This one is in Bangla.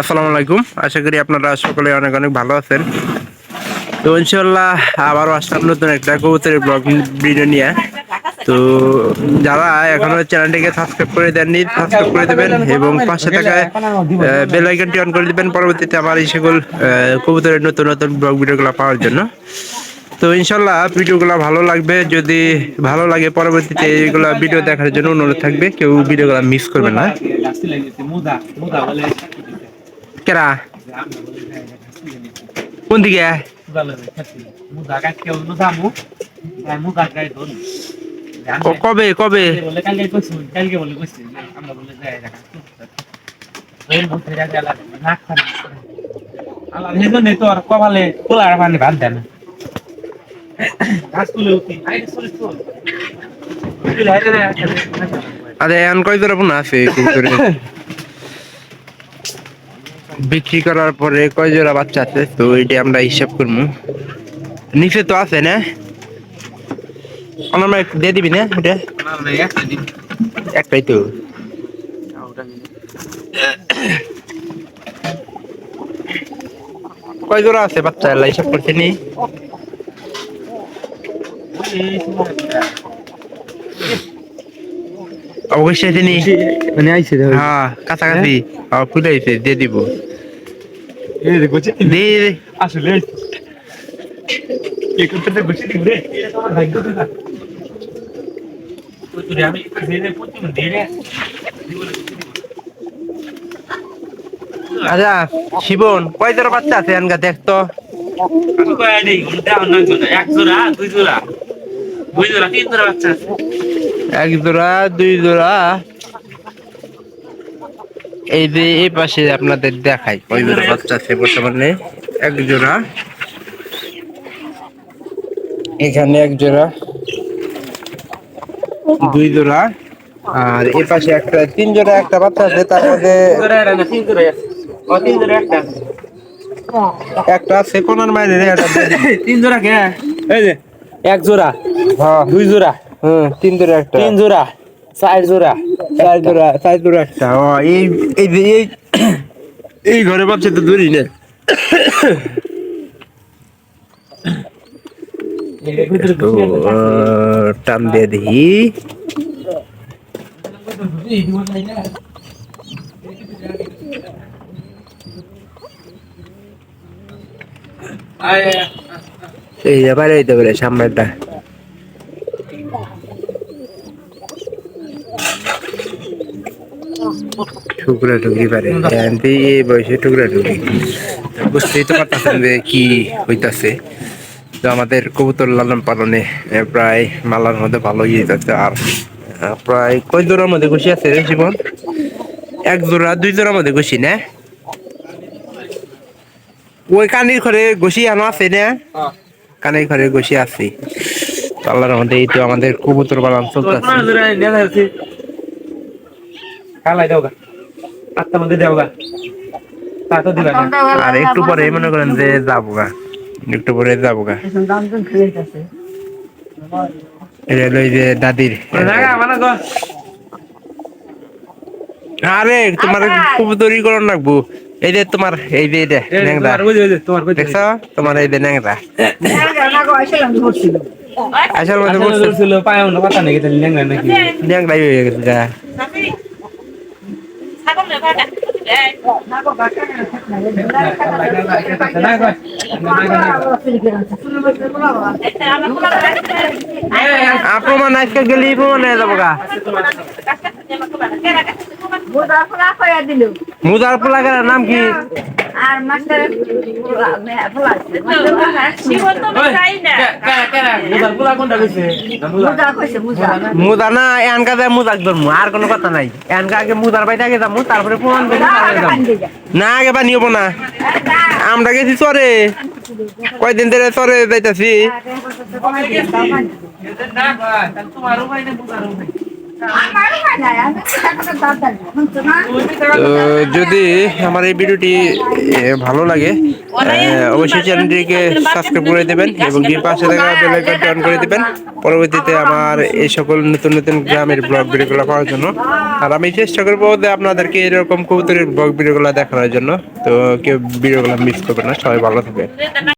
আসসালামু আলাইকুম। আশা করি আপনারা সকলে অনেক অনেক ভালো আছেন। তো ইনশাল্লাহ আবারও আসলাম নতুন একটা কবুতরের ব্লগ ভিডিও নিয়ে। তো যারা এখনও চ্যানেলটিকে সাবস্ক্রাইব করে দেননি সাবস্ক্রাইব করে দেবেন এবং পাশে থাকায় বেল আইকনটি অন করে দিবেন। পরবর্তীতে আমার এই সকল কবুতরের নতুন নতুন ব্লগ ভিডিওগুলো পাওয়ার জন্য। তো ইনশাল্লাহ ভিডিওগুলো ভালো লাগবে। যদি ভালো লাগে পরবর্তীতে এইগুলা ভিডিও দেখার জন্য অনুরোধ থাকবে, কেউ ভিডিওগুলো মিস করবে না। কেরা? কোন দিকে? কবে কবে? তো আর পোলার পানি ভাত দেন গাছ বিক্রি করার পরে কয় জোড়া বাচ্চা আছে? তো এটি আমরা হিসাব করব নিচে তো আছে, না? দিয়ে দিবি, না? একটাই তো। কয় জোড়া আছে বাচ্চা? হিসাব করছে নি। অবশ্যই আছে নি মানে আইছে রে হ্যাঁ কাছাকাছি। হ্যাঁ। ফুলে আইছে দিয়ে দিব। আসলে আচ্ছা শিবন কয় জোড়া বাচ্চা আছে? আনগা দেখ তো। আমি কই আই দেই উল্টা অন্য জোড়া এক জোড়া। দুই জোড়া তিন জোড়া বাচ্চা আছে? এক জোড়া দুই জোড়া। এই যে এই পাশে আপনাদের দেখাই কয় জোড়া বাচ্চা আছে বর্তমানে? এক জোড়া। এখানে এক জোড়া দুই জোড়া। আর এই পাশে একটা তিন জোড়া একটা বাচ্চা আছে তার মধ্যে একটা আছে। কোনার মাইনে রে এটা দিয়ে দিবি। তিন জোড়া কে? এই যে এক জোড়া? হ্যাঁ। দুই জোড়া? হুম তিন জোড়া একটা। তিন জোড়া? চার জোড়া? চার জোড়া চার জোড়া একটা। ও এই এই এই এই ঘরে বাচ্চা তো দূরই না। টান দিয়ে দেখি। এই সামনেটা টুকরা টুকরি পারে। এই বয়সে টুকরা টুকরি। বুঝতেই তো যে কি হইতাছে। তো আমাদের কবুতর লালন পালনে প্রায় মালার মধ্যে ভালো ইয়ে যাচ্ছে। আর প্রায় কয় জোড়ার মধ্যে খুশি আছে রে জীবন? এক জোড়া, দুই জোড়ার মধ্যে খুশি, না? ওই কানির ঘরে ঘষি আনো আছে, না? কানের ঘরে ঘষি আছি। আল্লাহর মধ্যে এই তো আমাদের কবুতর পালন চলতেছে আর একটু পরে মনে করেন যে যাব গা। একটু পরে যাব গা। এই যে দাদির। আরে তোমার কবুতরি করন রাখব এই যে তোমার এই যে এই ন্যাংরা দেখছ তোমার এই যে ন্যাংরা আসল মধ্যে আসলে বসছে না পাতা নাকি তাহলে লেঙ্গা নাকি ন্যাংরাই হয়ে গেছে আ, প্রমাণ আজকে গেলি প্রমাণ হয়ে যাব গা নাম কি? আর মাস্টার মুদা না এনকা যায় মুদাক ধরমু আর কোনো কথা নাই। এনকা আগে মুদার বাইতে আগে যাব তারপরে প্রমাণ না আগে পানি হব না। আমরা গেছি চরে। কয়দিন ধরে চরে যাইতাছি? তো যদি আমার এই ভিডিওটি ভালো লাগে অবশ্যই চ্যানেলটিকে সাবস্ক্রাইব করে দেবেন এবং পাশে থাকা বেল আইকনটি অন করে দেবেন। পরবর্তীতে আমার এই সকল নতুন নতুন গ্রামের ব্লগ ভিডিওগুলো পাওয়ার জন্য। আর আমি চেষ্টা করব আপনাদেরকে এরকম কবুতরের ব্লগ ভিডিওগুলো দেখানোর জন্য। তো কেউ ভিডিওগুলো মিস করবেন না, সবাই ভালো থাকবে